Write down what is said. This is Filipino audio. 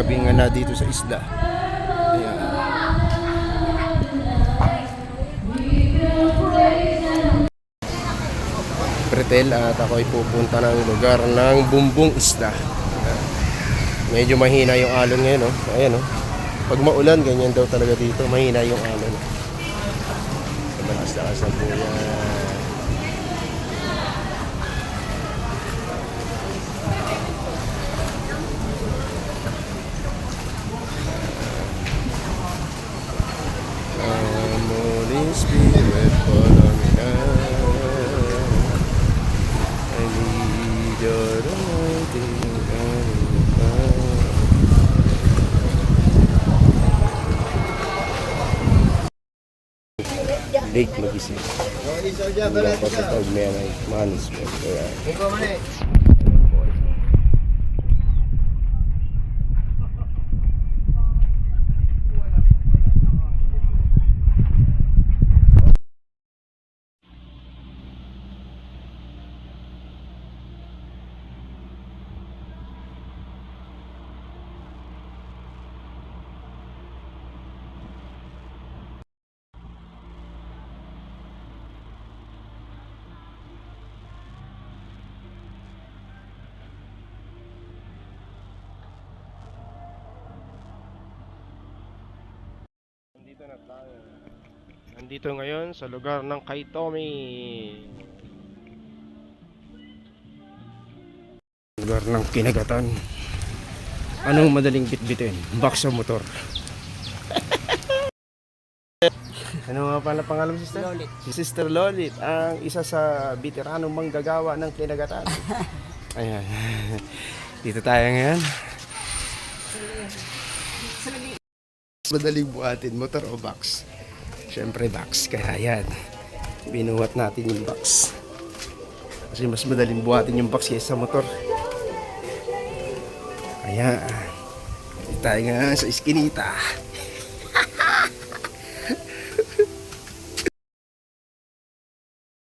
gabi nga na dito sa isla. Ayan. Pretel at ako ay pupunta ng lugar ng Bumbong Isla. Medyo mahina yung alon ngayon, no? Ayan, no? Pag maulan, ganyan daw talaga dito. Mahina yung alon. Malakas-lakas ng buya. Spirit, follow me now. I need your anointing and power. Late magising. Wala pa sa pag may management. Kaya, Nandito na tayo. Nandito ngayon sa lugar ng kay Tommy. Lugar ng kinagatan. Anong madaling bitbitin? Box sa motor. ano nga pala pangalan mo, sister? Lolit. Si Sister Lolit, ang isa sa veteranong manggagawa ng kinagatan. Ayan. Dito tayo ngayon. Madaling buhatin, motor o box? Siyempre box, kaya yan. Binuhat natin yung box. Kasi mas madaling buhatin yung box kaysa sa motor. Kaya, tayo nga sa iskinita.